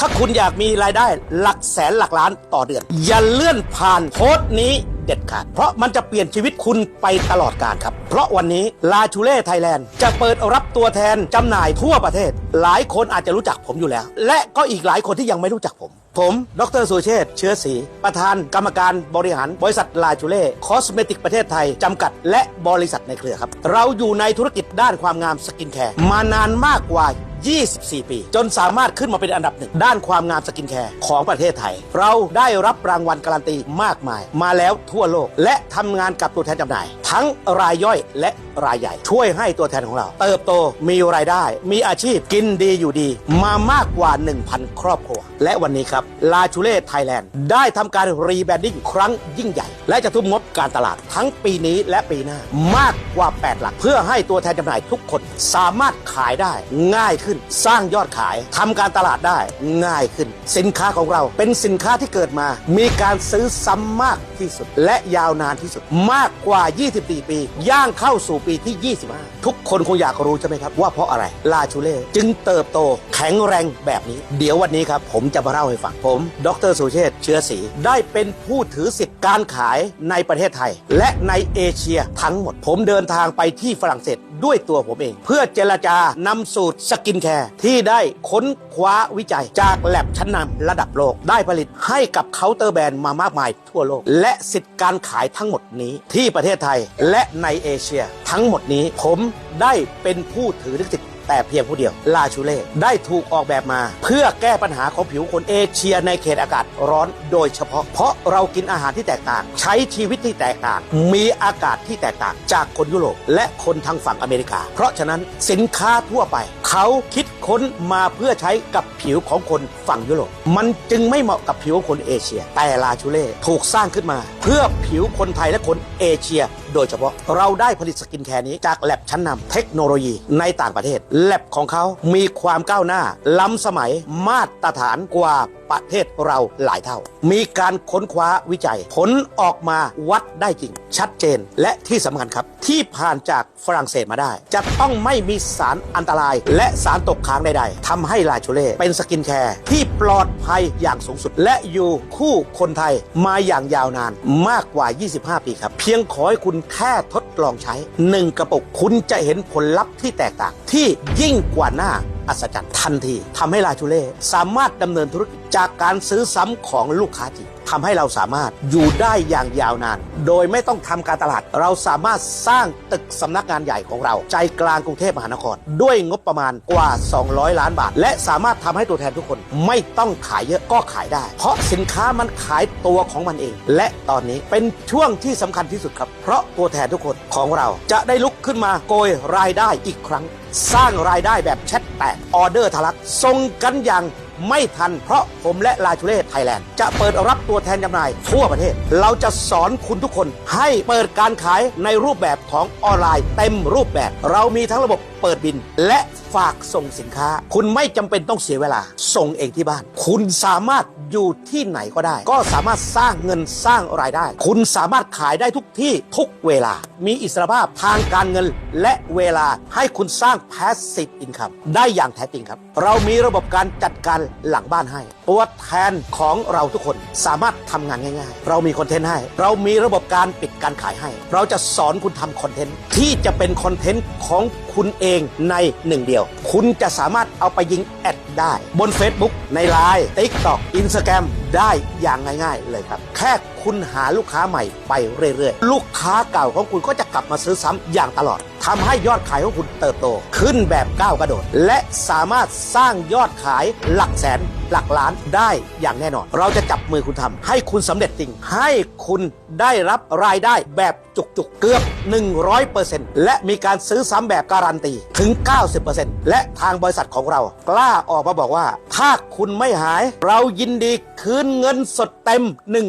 ถ้าคุณอยากมีรายได้หลักแสนหลักล้านต่อเดือน อย่าเลื่อนผ่านโพสต์นี้เด็ดขาด เพราะมันจะเปลี่ยนชีวิตคุณไปตลอดกาลครับ เพราะวันนี้ลาชูเล่ไทยแลนด์จะเปิดรับตัวแทนจำหน่ายทั่วประเทศ หลายคนอาจจะรู้จักผมอยู่แล้ว และก็อีกหลายคนที่ยังไม่รู้จักผม ผม ดรสุเชษเชื้อศรีประธานกรรมการบริหารบริษัทลาชูเล่คอสเมติกประเทศไทย จำกัด และบริษัทในเครือครับ เราอยู่ในธุรกิจด้านความงามสกินแคร์มานานมากกว่า 24 ปี จนสามารถขึ้นมาเป็นอันดับหนึ่งด้านความงามสกินแคร์ของประเทศไทย เราได้รับรางวัลการันตีมากมาย มาแล้วทั่วโลก และทำงานกับตัวแทนจำหน่าย ทั้งรายย่อยและรายใหญ่ ช่วยให้ตัวแทนของเรา เติบโตมีรายได้ มีอาชีพกินดีอยู่ดี มามากกว่า 1,000 ครอบครัว และวันนี้ครับลาชูเล่ไทยแลนด์ได้ทำการรีแบรนดิ้งครั้งยิ่งใหญ่ และจะทุ่มงบการตลาดทั้งปีนี้และปีหน้ามากกว่า 8 หลัก เพื่อให้ตัวแทนจำหน่ายทุกคนสามารถขายได้ง่ายขึ้นสร้างยอดขายทำการตลาดได้ง่ายขึ้น สินค้าของเราเป็นสินค้าที่เกิดมา มีการซื้อซ้ำมากที่สุด และยาวนานที่สุดมากกว่า 24 ปี ย่างเข้าสู่ปีที่ 25 ทุกคนคงอยากรู้ใช่ไหมครับ ว่าเพราะอะไรลาชูเล่จึงเติบโตแข็งแรงแบบนี้ เดี๋ยววันนี้ครับ ผมจะมาเล่าให้ฟังผม ดรสุเชษเชื้อศรีได้เป็นผู้ถือสิทธิ์การขายในประเทศไทย และในเอเชียทั้งหมด ผมเดินทางไปที่ฝรั่งเศส ด้วยตัวผมเอง เพื่อเจรจานำสูตรสกินแคร์ที่ได้ค้นคว้าวิจัยจากแลบชั้นนำระดับโลก ได้ผลิตให้กับเคาน์เตอร์แบรนด์มามากมายทั่วโลก และสิทธิ์การขายทั้งหมดนี้ที่ประเทศไทยและในเอเชีย ทั้งหมดนี้ผมได้เป็นผู้ถือลิขสิทธิ์ แต่เพียงผู้เดียวลาชูเล่ได้ถูกออกแบบมา เพื่อแก้ปัญหาของผิวคนเอเชียในเขตอากาศร้อนโดยเฉพาะ เพราะเรากินอาหารที่แตกต่าง ใช้ชีวิตที่แตกต่าง มีอากาศที่แตกต่าง จากคนยุโรปและคนทางฝั่งอเมริกา เพราะฉะนั้นสินค้าทั่วไป เขาคิด ค้นมาเพื่อใช้กับผิวของคนฝั่งยุโรป มันจึงไม่เหมาะกับผิวของคนเอเชีย แต่ลาชูเล่ถูกสร้างขึ้นมา เพื่อผิวคนไทยและคนเอเชีย โดยเฉพาะเราได้ผลิตสกินแคร์นี้จากแลบชั้นนำเทคโนโลยีในต่างประเทศแลบของเขามีความก้าวหน้าล้ำสมัยมาตรฐานกว่า ประเทศเราหลายเท่า มีการค้นคว้าวิจัย ผลออกมาวัดได้จริง ชัดเจนและที่สำคัญครับ ที่ผ่านจากฝรั่งเศสมาได้ จะต้องไม่มีสารอันตราย และสารตกค้างใดๆทำให้ลาชูเล่เป็นสกินแคร์ที่ปลอดภัยอย่างสูงสุด และอยู่คู่คนไทยมาอย่างยาวนานมากกว่า 25 ปีครับ เพียงขอให้คุณแค่ทดลองใช้ 1 กระปุกคุณจะเห็นผลลัพธ์ที่แตกต่างที่ยิ่งกว่าหน้า อัศจรรย์ทันทีทำให้ลาชูเล่สามารถดำเนินธุรกิจจากการซื้อซ้ำของลูกค้าจริง ทำให้เราสามารถอยู่ได้อย่างยาวนาน โดยไม่ต้องทำการตลาด เราสามารถสร้างตึกสำนักงานใหญ่ของเรา ใจกลางกรุงเทพมหานคร ด้วยงบประมาณกว่า 200 ล้านบาท และสามารถทำให้ตัวแทนทุกคนไม่ต้องขายเยอะก็ขายได้ เพราะสินค้ามันขายตัวของมันเอง และตอนนี้เป็นช่วงที่สำคัญที่สุดครับ เพราะตัวแทนทุกคนของเราจะได้ลุกขึ้นมาโกยรายได้อีกครั้ง สร้างรายได้แบบแชทแตกออเดอร์ทะลักส่งกันอย่าง ไม่ทันเพราะผมและลาชูเล่ไทยแลนด์ จะเปิดรับตัวแทนจำหน่ายทั่วประเทศ เราจะสอนคุณทุกคนให้เปิดการขายในรูปแบบของออนไลน์เต็มรูปแบบ เรามีทั้งระบบเปิดบิน และฝากส่งสินค้า คุณไม่จำเป็นต้องเสียเวลา ส่งเองที่บ้าน คุณสามารถอยู่ที่ไหนก็ได้ ก็สามารถสร้างเงินสร้างรายได้ คุณสามารถขายได้ทุกที่ทุกเวลา มีอิสรภาพทางการเงินและเวลาให้คุณสร้าง passive income ได้อย่างแท้จริงครับ เรามีระบบการจัดการหลังบ้านให้ตัวแทนของเราทุกคนสามารถทำงานง่าย ๆ เรามีคอนเทนต์ให้ เรามีระบบการปิดการขายให้ เราจะสอนคุณทำคอนเทนต์ที่จะเป็นคอนเทนต์ของคุณเองในหนึ่งเดียว คุณจะสามารถเอาไปยิงแอด ได้ บน Facebook ใน Line TikTok Instagram ได้อย่างง่าย ๆ เลยครับ แค่คุณหาลูกค้าใหม่ไปเรื่อยๆ ลูกค้าเก่าของคุณก็จะกลับมาซื้อซ้ำอย่างตลอดทำให้ยอดขายของคุณเติบโต ขึ้นแบบก้าวกระโดด และสามารถสร้างยอดขายหลักแสนหลักล้านได้อย่างแน่นอน เราจะจับมือคุณทำให้คุณสำเร็จจริง ให้คุณได้รับรายได้แบบจุกๆ เกือบ 100%และมีการซื้อซ้ำแบบการันตีถึง 90%และทางบริษัทของเรากล้าออกมาบอกว่า ถ้าคุณไม่หาย เรายินดีคืนเงินสดเต็ม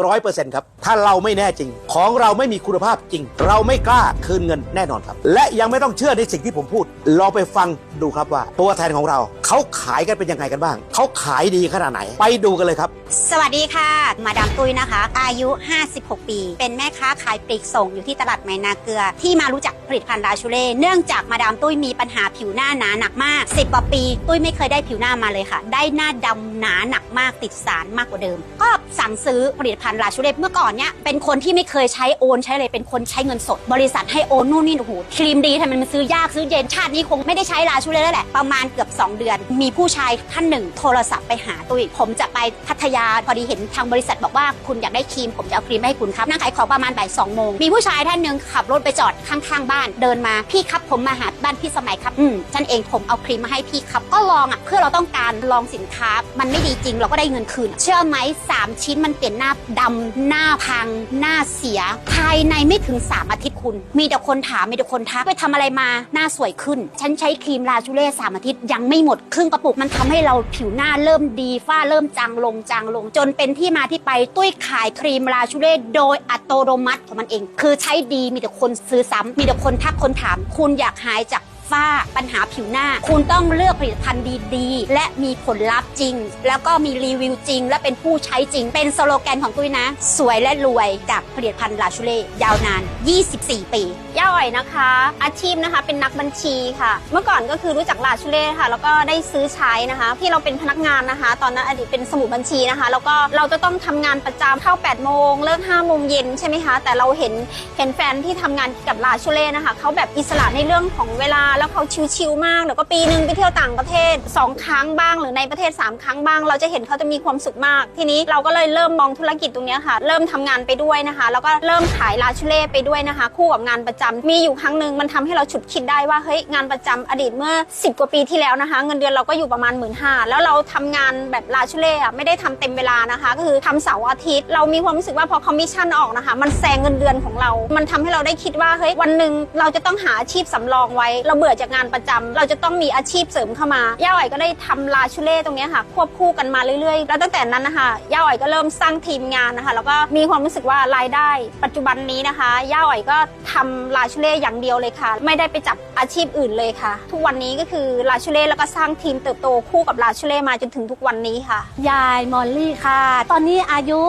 100%ครับ ถ้าเราไม่แน่จริง ของเราไม่มีคุณภาพจริง เราไม่กล้าคืนเงินแน่นอนครับ และยังไม่ต้องเชื่อในสิ่งที่ผมพูดลองไปฟังดูครับว่า ตัวแทนของเราเขาขายกันเป็นยังไงกันบ้างเขาขายดีขนาดไหน ไปดูกันเลยครับ สวัสดีค่ะ มาดามตุ้ยนะคะ อายุ 56 ปีเป็นแม่ค้าขายปลีกส่งอยู่ที่ตลาดไมนาเกลือ ที่มารู้จักผลิตภัณฑ์ลาชูเล่เนื่องจากมาดามตุ้ยมีปัญหาผิวหน้าหนาหนักมาก 10กว่าปี ตุ้ยไม่เคยได้ผิวหน้ามาเลยค่ะ ได้หน้าดำ หนาหนักมากติดสารมากกว่าเดิม ก็สั่งซื้อผลิตภัณฑ์ลาชูเล่เมื่อก่อนเนี้ยเป็นคนที่ไม่เคยใช้โอนใช้เลยเป็นคนใช้เงินสด บริษัทให้โอนนู่นนี่โอ้โหครีมดีทำไมมันซื้อยากซื้อเย็นชาตินี้คงไม่ได้ใช้ลาชูเล่แล้วแหละประมาณเกือบ 2 เดือน มีผู้ชายท่านหนึ่งโทรศัพท์ไปหาตุ้ยผมจะไปพัทยาพอดีเห็นทางบริษัทบอกว่าคุณอยากได้ครีม ผมจะเอาครีมมาให้คุณครับนั่งขายของประมาณบ่ายสองโมงมีผู้ชายท่านหนึ่งขับรถไปจอดข้างๆบ้านเดินมาพี่ครับผมมาหาบ้านพี่สมัยครับอืมฉันเองผมเอาครีมมาให้พี่ครับก็ลองอะเพื่อเราต้องการลองสินค้ามันไม่ดีจริง เราก็ได้เงินคืน เชื่อไหมสามชิ้นมันเปลี่ยนหน้าดำหน้าพัง หน้าเสีย ภายในไม่ถึง 3 อาทิตย์คุณ มีแต่คนถามมีแต่คนทักไปทำอะไรมาหน้าสวยขึ้น ฉันใช้ครีมลาชูเล่สามอาทิตย์ยังไม่หมดครึ่งกระปุกมันทำให้เราผิวหน้าเริ่มดีฝ้าเริ่มจางลงจางลง จนเป็นที่มาที่ไปตุ้ยขายครีมลาชูเล่โดยอัตโนมัติของมันเอง คือใช้ดีมีแต่คนซื้อซ้ำมีแต่คนทักคนถาม คุณอยากหายจาก ฝ้าปัญหาผิวหน้า คุณต้องเลือกผลิตภัณฑ์ดีๆ และมีผลลัพธ์จริง แล้วก็มีรีวิวจริง และเป็นผู้ใช้จริง เป็นสโลแกนของตุ้ยนะ สวยและรวยจากผลิตภัณฑ์ลาชูเล่ยาวนาน 24 ปีย่าอ่อยนะคะ อาชีพนะคะเป็นนักบัญชีค่ะ เมื่อก่อนก็คือรู้จักลาชูเล่ค่ะ แล้วก็ได้ซื้อใช้นะคะ ที่เราเป็นพนักงานนะคะ ตอนนั้นอดีตเป็นสมุดบัญชีนะคะ แล้วก็เราจะต้องทำงานประจำเข้า8โมงเลิก5โมงเย็นใช่ไหมคะ แต่เราเห็นเห็นแฟนที่ทำงานกับลาชูเล่นะคะเขาแบบอิสระในเรื่องของเวลาแล้วเขาชิลๆมากเดี๋ยวก็ปีนึงไปเที่ยวต่างประเทศ 2 ครั้งบ้างหรือในประเทศ 3 ครั้งบ้าง เราจะเห็นเขาจะมีความสุขมาก ทีนี้เราก็เลยเริ่มมองธุรกิจตรงนี้ค่ะ เริ่มทำงานไปด้วยนะคะ แล้วก็เริ่มขายลาชูเล่ไปด้วยนะคะ คู่กับงานประจำมีอยู่ครั้งหนึ่งมันทำให้เราฉุดคิดได้ว่าเฮ้ยงานประจำอดีตเมื่อ 10 กว่าปีที่แล้วนะคะ เงินเดือนเราก็อยู่ประมาณ1 5ื่นแล้วเราทำงานแบบลาชูเล่อะไม่ได้ทำเต็มเวลานะคะ ก็คือทำเสาร์อาทิตย์เรามีความรู้สึกว่าพอคอมมิชชั่นออกนะคะ มันแซงเงินเดือนของเรา มันทำให้เราได้คิดว่าเฮ้ยวันหนึ่งเราจะต้องหาอาชีพสำรองไว้เราเบื่อจากงานประจำเราจะต้องมีอาชีพเสริมเข้ามา ย่าอ๋อยก็ได้ทำลาชูเล่ตรงนี้ค่ะ ควบคู่กันมาเรื่อยๆ แล้วตั้งแต่นั้นนะคะ ย่าอ๋อยก็เริ่มสร้างทีมงานนะคะ แล้วก็มีความรู้สึกว่ารายได้ ปัจจุบันนี้นะคะ ย่าอ๋อยก็ทำลาชูเล่อย่างเดียวเลยค่ะ ไม่ได้ไปจับอาชีพอื่นเลยค่ะ ทุกวันนี้ก็คือลาชูเล่แล้วก็สร้างทีมเติบโตคู่กับลาชูเล่มาจนถึงทุกวันนี้ค่ะ ยายมอลลี่ค่ะ ตอนนี้อายุ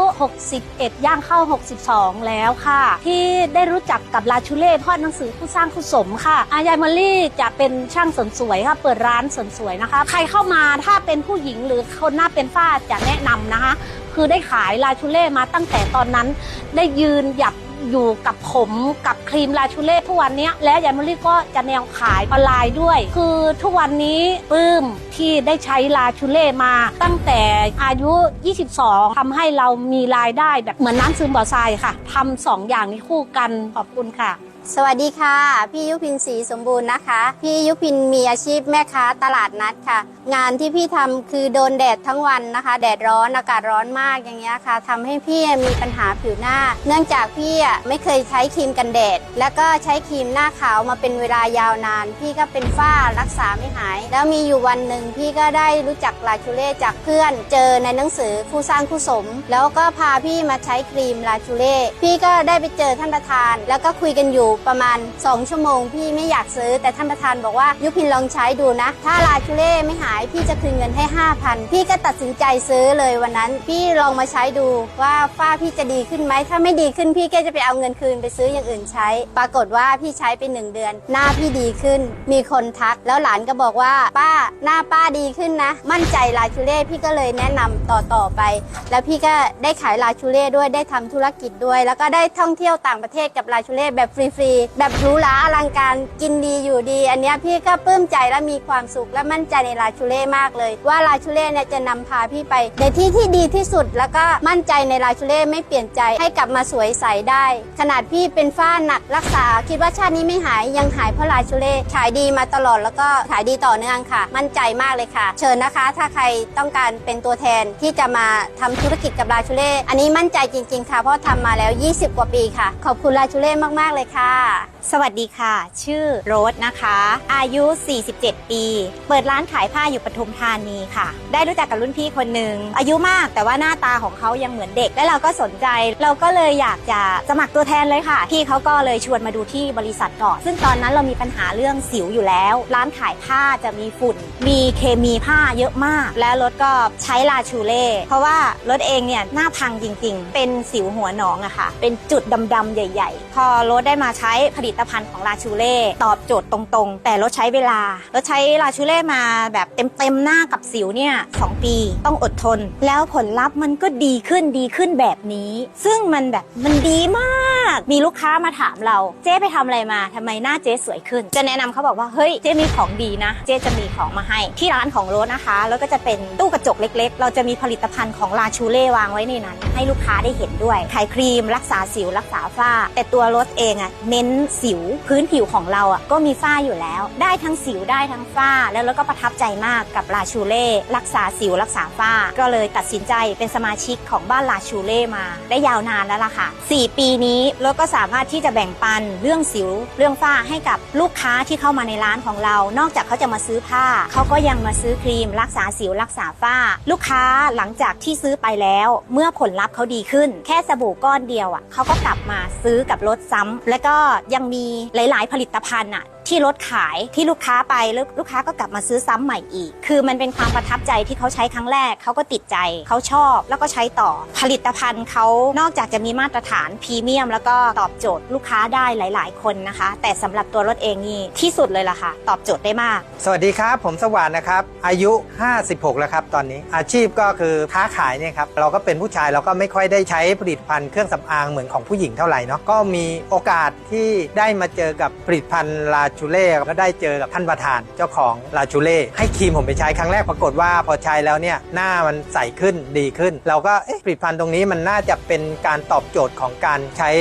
61 ย่างเข้า 62 แล้วค่ะ ที่ได้รู้จักกับลาชูเล่พราะหนังสือผู้สร้างผู้สมค่ะ อายายมอลลี่จะเป็นช่างเสริมสวยค่ะเปิดร้านเสริมสวยนะคะ ใครเข้ามาถ้าเป็นผู้หญิงหรือคนหน้าเป็นฝ้าจะแนะนำนะคะ คือได้ขายลาชูเล่มาตั้งแต่ตอนนั้น ได้ยืนหยัดอยู่กับผมกับครีมลาชูเล่ทุกวันนี้และยายมลี่ก็จะแนวขายออนไลน์ด้วย คือทุกวันนี้ปลื้มที่ได้ใช้ลาชูเล่มา ตั้งแต่อายุ 22ทำให้เรามีรายได้แบบเหมือนน้ำซึมบ่อทรายค่ะทำสองอย่างนี้คู่กันขอบคุณค่ะ สวัสดีค่ะ พี่ยุพินศรีสมบูรณ์นะคะ พี่ยุพินมีอาชีพแม่ค้าตลาดนัดค่ะ งานที่พี่ทำคือโดนแดดทั้งวันนะคะ แดดร้อนอากาศร้อนมากอย่างเงี้ยค่ะทำให้พี่มีปัญหาผิวหน้า เนื่องจากพี่ไม่เคยใช้ครีมกันแดด แล้วก็ใช้ครีมหน้าขาวมาเป็นเวลายาวนาน พี่ก็เป็นฝ้ารักษาไม่หาย แล้วมีอยู่วันหนึ่งพี่ก็ได้รู้จักลาชูเล่จากเพื่อน เจอในหนังสือคู่สร้างคู่สม แล้วก็พาพี่มาใช้ครีมลาชูเล่พี่ก็ได้ไปเจอท่านประธาน แล้วก็คุยกันอยู่ประมาณ 2 ชั่วโมง พี่ไม่อยากซื้อ แต่ท่านประธานบอกว่ายุพินลองใช้ดูนะ ถ้าลาชูเล่ไม่หายพี่จะคืนเงินให้ 5,000 พี่ก็ตัดสินใจซื้อเลยวันนั้น พี่ลองมาใช้ดูว่าฝ้าพี่จะดีขึ้นไหมถ้าไม่ดีขึ้นพี่ก็จะไปเอาเงินคืนไปซื้ออย่างอื่นใช้ ปรากฏว่าพี่ใช้ไปหนึ่งเดือน หน้าพี่ดีขึ้น มีคนทัก แล้วหลานก็บอกว่าป้าหน้าป้าดีขึ้นนะ มั่นใจลาชูเล่พี่ก็เลยแนะนำต่อต่อๆไป แล้วพี่ก็ได้ขายลาชูเล่ด้วยได้ทำธุรกิจด้วย แล้วก็ได้ท่องเที่ยวต่างประเทศกับลาชูเล่แบบฟรีๆแบบหรูหราอลังการกินดีอยู่ดี อันนี้พี่ก็ปลื้มใจและมีความสุขและมั่นใจในลาชูเล่มากเลย ว่าลาชูเล่เนี่ยจะนำพาพี่ไป ในที่ที่ดีที่สุดแล้วก็มั่นใจในลาชูเล่ไม่เปลี่ยนใจให้กลับมาสวยใสได้ ขนาดพี่เป็นฝ้าหนักรักษา คิดว่าชาตินี้ไม่หายยังหายเพราะลาชูเล่ขายดีมาตลอดแล้วก็ขายดีต่อเนื่องค่ะ มั่นใจมากเลยค่ะ เชิญนะคะ ถ้าใครต้องการเป็นตัวแทนที่จะมาทำธุรกิจกับลาชูเล่อันนี้มั่นใจจริง ๆ ค่ะเพราะทำมาแล้ว 20 กว่าปีค่ะ ขอบคุณลาชูเล่มากๆเลยค่ะสวัสดีค่ะ ชื่อโรสนะคะ อายุ 47 ปี เปิดร้านขายผ้าอยู่ปทุมธานีค่ะ ได้รู้จักกับรุ่นพี่คนหนึ่งอายุมากแต่ว่าหน้าตาของเขายังเหมือนเด็ก และเราก็สนใจ เราก็เลยอยากจะสมัครตัวแทนเลยค่ะ พี่เขาก็เลยชวนมาดูที่บริษัทก่อน ซึ่งตอนนั้นเรามีปัญหาเรื่องสิวอยู่แล้ว ร้านขายผ้าจะมีฝุ่น มีเคมีผ้าเยอะมาก และรถก็ใช้ลาชูเล่เพราะว่ารถเองเนี่ยหน้าพังจริง ๆ เป็นสิวหัวหนองอะค่ะ เป็นจุดดำๆใหญ่ ๆ พอรถได้มาใช้ช้ผลิตภัณฑ์ของลาชูเล่ตอบโจทย์ตรงๆ แต่ลดใช้เวลาลดใช้ลาชูเล่มาแบบเต็มๆหน้ากับสิวเนี่ยสองปีต้องอดทน แล้วผลลัพธ์มันก็ดีขึ้นดีขึ้นแบบนี้ ซึ่งมันแบบมันดีมาก มีลูกค้ามาถามเรา เจ๊ไปทำอะไรมาทำไมหน้าเจ๊สวยขึ้น จะแนะนำเขาบอกว่าเฮ้ยเจ๊มีของดีนะ เจ๊จะมีของมาให้ ที่ร้านของโรสนะคะ แล้วก็จะเป็นตู้กระจกเล็ก ๆ เราจะมีผลิตภัณฑ์ของลาชูเล่วางไว้ในนั้น ให้ลูกค้าได้เห็นด้วยขายครีมรักษาสิวรักษาฝ้า แต่ตัวโรสเองอะเเน้นสิวพื้นผิวของเราอะก็มีฝ้าอยู่แล้ว ได้ทั้งสิวได้ทั้งฝ้าแล้วเราก็ประทับใจมากกับลาชูเล่รักษาสิวรักษาฝ้า ก็เลยตัดสินใจเป็นสมาชิกของบ้านลาชูเล่มา ได้ยาวนานแล้วล่ะค่ะ 4 ปีนี้เราก็สามารถที่จะแบ่งปันเรื่องสิวเรื่องฝ้าให้กับลูกค้าที่เข้ามาในร้านของเรา นอกจากเขาจะมาซื้อผ้า เขาก็ยังมาซื้อครีม รักษาสิวรักษาฝ้า ลูกค้าหลังจากที่ซื้อไปแล้ว เมื่อผลลัพธ์เขาดีขึ้น แค่สบู่ก้อนเดียวอะเขาก็กลับมาซื้อกับรถซ้ำแล้วก็ยังมีหลาย ๆ ผลิตภัณฑ์อะ ที่รถขายที่ลูกค้าไปแล้วลูกค้าก็กลับมาซื้อซ้ำใหม่อีก คือมันเป็นความประทับใจที่เขาใช้ครั้งแรกเขาก็ติดใจเขาชอบแล้วก็ใช้ต่อผลิตภัณฑ์เขานอกจากจะมีมาตรฐานพรีเมียม แล้วก็ตอบโจทย์ลูกค้าได้หลาย ๆ คนนะคะ แต่สำหรับตัวรถเองนี่ที่สุดเลยล่ะค่ะ ตอบโจทย์ได้มาก สวัสดีครับ ผมสว่านนะครับ อายุ 56 แล้วครับตอนนี้อาชีพก็คือค้าขายเนี่ยครับเราก็เป็นผู้ชายเราก็ไม่ค่อยได้ใช้ผลิตภัณฑ์เครื่องสำอางเหมือนของผู้หญิงเท่าไหร่เนาะก็มีโอกาสที่ได้มาเจอกับผลิตภัณฑ์ลาชูเล่ก็ได้เจอกับท่านประธานเจ้าของลาชูเล่ให้ครีมผมไปใช้ครั้งแรกปรากฏว่าพอใช้แล้วเนี่ยหน้ามันใสขึ้นดีขึ้น เราก็เอ๊ะผลิตภัณฑ์ตรงนี้มันน่าจะเป็นการตอบโจทย์ของการใช้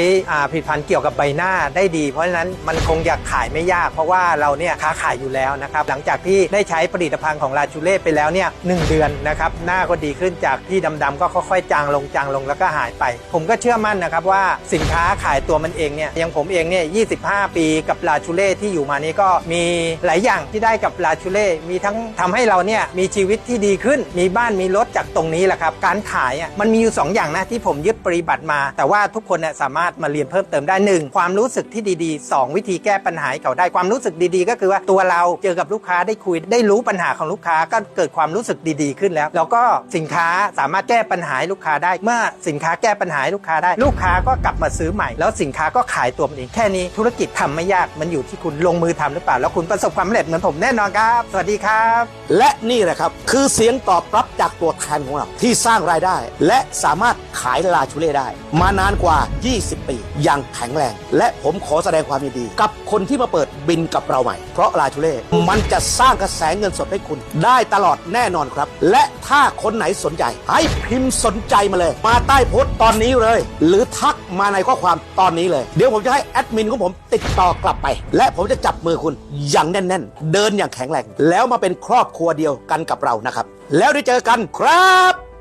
ผลิตภัณฑ์เกี่ยวกับใบหน้าได้ดี เพราะฉะนั้นมันคงจะขายไม่ยาก เพราะว่าเราเนี่ยค้าขายอยู่แล้วนะครับหลังจากที่ได้ใช้ผลิตภัณฑ์ของลาชูเล่ไปแล้วเนี่ยหนึ่งเดือนนะครับหน้าก็ดีขึ้นจากที่ดำๆก็ค่อยๆจางลงจางลงแล้วก็หายไป ผมก็เชื่อมั่นนะครับว่าสินค้าขายตัวมันเองเนี่ยย่างผมเองเนี่ย25 ปีกับลาชูเล่ที่อยู่มานี้ก็มีหลายอย่างที่ได้กับลาชูเล่ มีทั้งทำให้เราเนี่ยมีชีวิตที่ดีขึ้น มีบ้านมีรถจากตรงนี้แหละครับ การขายอะมันมีอยู่สองอย่างนะที่ผมยึดปฏิบัติมา แต่ว่าทุกคนเนี่ยสามารถมาเรียนเพิ่มเติมได้หนึ่งความรู้สึกที่ดีๆ 2 วิธีแก้ปัญหาเขาได้ความรู้สึกดีๆ ก็คือว่าตัวเราเจอกับลูกค้าได้คุยได้รู้ปัญหาของลูกค้าก็เกิดความรู้สึกดีๆ ขึ้นแล้ว แล้วก็สินค้าสามารถแก้ปัญหาลูกค้าได้ เมื่อสินค้าแก้ปัญหาลูกค้าได้ ลูกค้าก็กลับมาซื้อใหม่ แล้วสินค้าก็ขายตัวมันเองแค่นี้ธุรกิจทำไม่ยากมันอยู่ที่คุณลงงมือทำหรือเปล่า แล้วคุณประสบความสำเร็จเหมือนผมแน่นอนครับ สวัสดีครับ และนี่แหละครับ คือเสียงตอบรับจากตัวแทนของเราที่สร้างรายได้ และสามารถขายลาชูเล่ได้ มานานกว่า 20 ปีอย่างแข็งแรง และผมขอแสดงความยินดี กับคนที่มาเปิดบินกับเราใหม่ เพราะลาชูเล่มันจะสร้างกระแสเงินสดให้คุณ ได้ตลอดแน่นอนครับ และถ้าคนไหนสนใจ ให้พิมพ์สนใจมาเลย มาใต้โพสต์ตอนนี้เลย หรือทักมาในข้อความตอนนี้เลย เดี๋ยวผมจะให้แอดมินของผมติดต่อกลับไป และผมจะจับมือคุณอย่างแน่น ๆ เดินอย่างแข็งแรง แล้วมาเป็นครอบครัวเดียวกันกับเรานะครับ แล้วได้เจอกันครับ